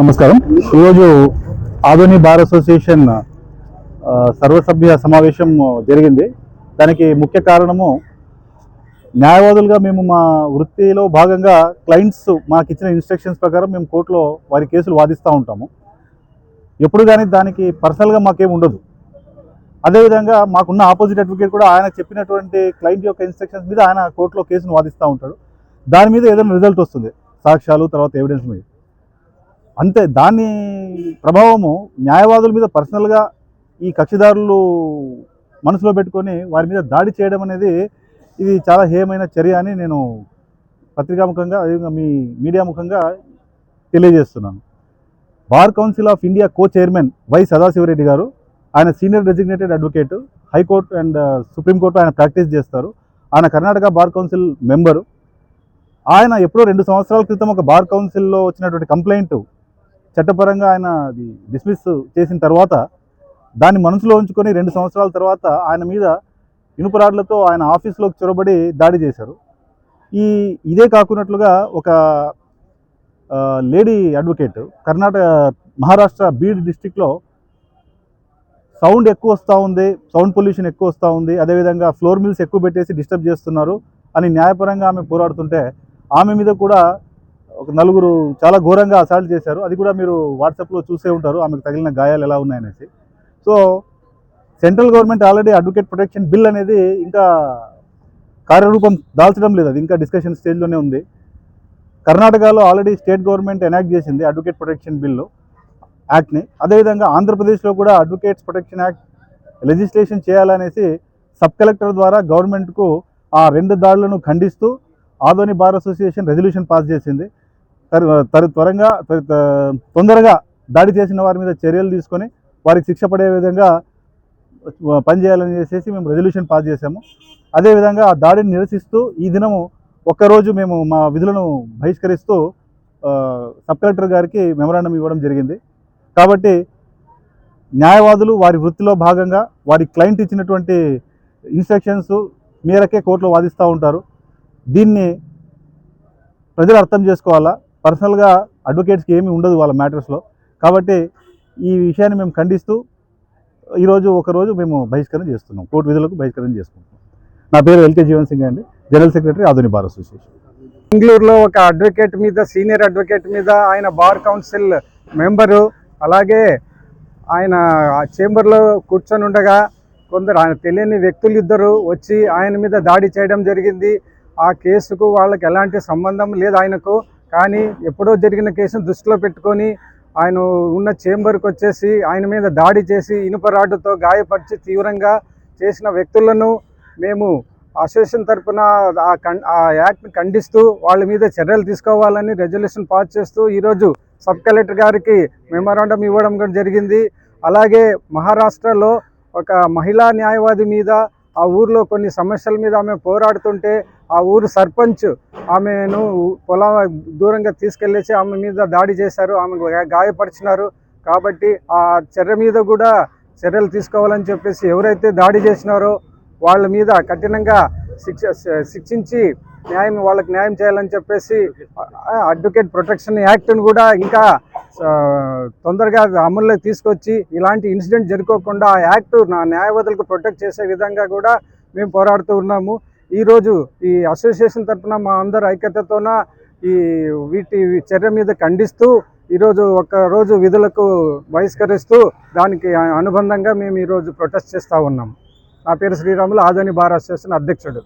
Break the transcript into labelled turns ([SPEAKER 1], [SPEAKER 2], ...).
[SPEAKER 1] నమస్కారం. ఈరోజు Adoni bar association సర్వసభ్య సమావేశం జరిగింది. దానికి ముఖ్య కారణము న్యాయవాదులుగా మేము మా వృత్తిలో భాగంగా క్లయింట్స్ మాకు ఇచ్చిన ఇన్స్ట్రక్షన్స్ ప్రకారం మేము కోర్టులో వారి కేసులు వాదిస్తూ ఉంటాము. ఎప్పుడు కానీ దానికి పర్సనల్గా మాకేం ఉండదు. అదేవిధంగా మాకున్న ఆపోజిట్ అడ్వకేట్ కూడా ఆయన చెప్పినటువంటి క్లయింట్ యొక్క ఇన్స్ట్రక్షన్స్ మీద ఆయన కోర్టులో కేసును వాదిస్తూ ఉంటాడు. దాని మీద ఏదైనా రిజల్ట్ వస్తుంది. సాక్ష్యాలు తర్వాత ఎవిడెన్స్ మీద. అంతే దాని ప్రభావము న్యాయవాదుల మీద పర్సనల్గా ఈ కక్షిదారులు మనసులో పెట్టుకొని వారి మీద దాడి చేయడం అనేది ఇది చాలా హేయమైన చర్య అని నేను పత్రికాముఖంగా అదేవిధంగా మీ మీడియా ముఖంగా తెలియజేస్తున్నాను. Bar Council of India co chairman Y Sadashiva Reddy గారు ఆయన senior designated advocate high court and supreme court ఆయన ప్రాక్టీస్ చేస్తారు. ఆయన కర్ణాటక బార్ కౌన్సిల్ మెంబరు. ఆయన ఎప్పుడో రెండు సంవత్సరాల క్రితం ఒక బార్ కౌన్సిల్లో వచ్చినటువంటి కంప్లైంట్ చట్టపరంగా ఆయన అది డిస్మిస్ చేసిన తర్వాత దాన్ని మనసులో ఉంచుకొని రెండు సంవత్సరాల తర్వాత ఆయన మీద ఇనుపరాడ్లతో ఆయన ఆఫీస్లోకి చొరబడి దాడి చేశారు. ఈ ఇదే కాకున్నట్లుగా ఒక లేడీ అడ్వకేట్ కర్ణాటక మహారాష్ట్ర బీడ్ డిస్టిక్లో సౌండ్ ఎక్కువ వస్తూ ఉంది సౌండ్ పొల్యూషన్ ఎక్కువ వస్తూ ఉంది అదేవిధంగా ఫ్లోర్ మిల్స్ ఎక్కువ పెట్టేసి డిస్టర్బ్ చేస్తున్నారు అని న్యాయపరంగా ఆమె పోరాడుతుంటే ఆమె మీద కూడా ఒక నలుగురు చాలా ఘోరంగా అసాల్ట్ చేశారు. అది కూడా మీరు వాట్సాప్లో చూసే ఉంటారు. ఆమెకు తగిలిన గాయాలు ఎలా ఉన్నాయనేసి. So central government already advocate protection bill అనేది ఇంకా కార్యరూపం దాల్చడం లేదు. అది ఇంకా డిస్కషన్ స్టేజ్లోనే ఉంది. కర్ణాటకలో ఆల్రెడీ స్టేట్ గవర్నమెంట్ ఎనాక్ట్ చేసింది అడ్వకేట్ ప్రొటెక్షన్ బిల్లు యాక్ట్ని. అదేవిధంగా ఆంధ్రప్రదేశ్లో కూడా అడ్వకేట్స్ ప్రొటెక్షన్ యాక్ట్ లెజిస్లేషన్ చేయాలనేసి సబ్ కలెక్టర్ ద్వారా గవర్నమెంట్కు ఆ రెండు దాడులను ఖండిస్తూ Adoni bar association resolution pass చేసింది. తరు తర్ త్వరగా తొందరగా దాడి చేసిన వారి మీద చర్యలు తీసుకొని వారికి శిక్ష పడే విధంగా పనిచేయాలని చేసేసి మేము రెజల్యూషన్ పాస్ చేశాము. అదేవిధంగా ఆ దాడిని నిరసిస్తూ ఈ దినము ఒక్కరోజు మేము మా విధులను బహిష్కరిస్తూ సబ్ కలెక్టర్ గారికి మెమరాండం ఇవ్వడం జరిగింది. కాబట్టి న్యాయవాదులు వారి వృత్తిలో భాగంగా వారి క్లయింట్ ఇచ్చినటువంటి ఇన్స్ట్రక్షన్స్ మేరకే కోర్టులో వాదిస్తూ ఉంటారు. దీన్ని ప్రజలు అర్థం చేసుకోవాలా? పర్సనల్గా అడ్వకేట్స్కి ఏమీ ఉండదు వాళ్ళ మ్యాటర్స్లో. కాబట్టి ఈ విషయాన్ని మేము ఖండిస్తూ ఈరోజు ఒకరోజు మేము బహిష్కరణ చేస్తున్నాం. కోర్టు విధులకు బహిష్కరణ చేసుకుంటున్నాం. నా పేరు ఎల్కే జీవన్ సింగ్ అండి general secretary Adoni bar association.
[SPEAKER 2] బెంగళూరులో ఒక అడ్వకేట్ మీద సీనియర్ అడ్వకేట్ మీద ఆయన బార్ కౌన్సిల్ మెంబరు అలాగే ఆయన చేంబర్లో కూర్చొని ఉండగా కొందరు ఆయన తెలియని వ్యక్తులు ఇద్దరు వచ్చి ఆయన మీద దాడి చేయడం జరిగింది. ఆ కేసుకు వాళ్ళకి ఎలాంటి సంబంధం లేదు ఆయనకు. కానీ ఎప్పుడో జరిగిన కేసును దృష్టిలో పెట్టుకొని ఆయన ఉన్న చేంబర్కి వచ్చేసి ఆయన మీద దాడి చేసి ఇనుప రాడ్డుతో గాయపరిచి తీవ్రంగా చేసిన వ్యక్తులను మేము అసోసియేషన్ తరపున ఆ ఆ యాక్ట్ని ఖండిస్తూ వాళ్ళ మీద చర్యలు తీసుకోవాలని రెజల్యూషన్ పాస్ చేస్తూ ఈరోజు సబ్ కలెక్టర్ గారికి మెమరాండం ఇవ్వడం కూడా జరిగింది. అలాగే మహారాష్ట్రలో ఒక మహిళా న్యాయవాది మీద ఆ ఊర్లో కొన్ని సమస్యల మీద ఆమె పోరాడుతుంటే ఆ ఊరు సర్పంచ్ ఆమెను పొలం దూరంగా తీసుకెళ్ళేసి ఆమె మీద దాడి చేశారు ఆమె గాయపరిచినారు. కాబట్టి ఆ చర్య మీద కూడా చర్యలు తీసుకోవాలని చెప్పేసి ఎవరైతే దాడి చేసినారో వాళ్ళ మీద కఠినంగా శిక్ష శిక్షించి న్యాయం వాళ్ళకి న్యాయం చేయాలని చెప్పేసి అడ్వకేట్ ప్రొటెక్షన్ యాక్ట్ను కూడా ఇంకా తొందరగా అమల్లోకి తీసుకొచ్చి ఇలాంటి ఇన్సిడెంట్ జరుపుకోకుండా ఆ యాక్ట్ నా న్యాయవాదులకు ప్రొటెక్ట్ చేసే విధంగా కూడా మేము పోరాడుతూ ఉన్నాము. ఈరోజు ఈ అసోసియేషన్ తరఫున మా అందరు ఐక్యతతోన ఈ వీటి చర్య మీద ఖండిస్తూ ఈరోజు ఒక రోజు విధులకు బహిష్కరిస్తూ దానికి అనుబంధంగా మేము ఈరోజు ప్రొటెస్ట్ చేస్తూ ఉన్నాం. నా పేరు శ్రీరాములు ఆదోని బార్ అసోసియేషన్ అధ్యక్షుడు.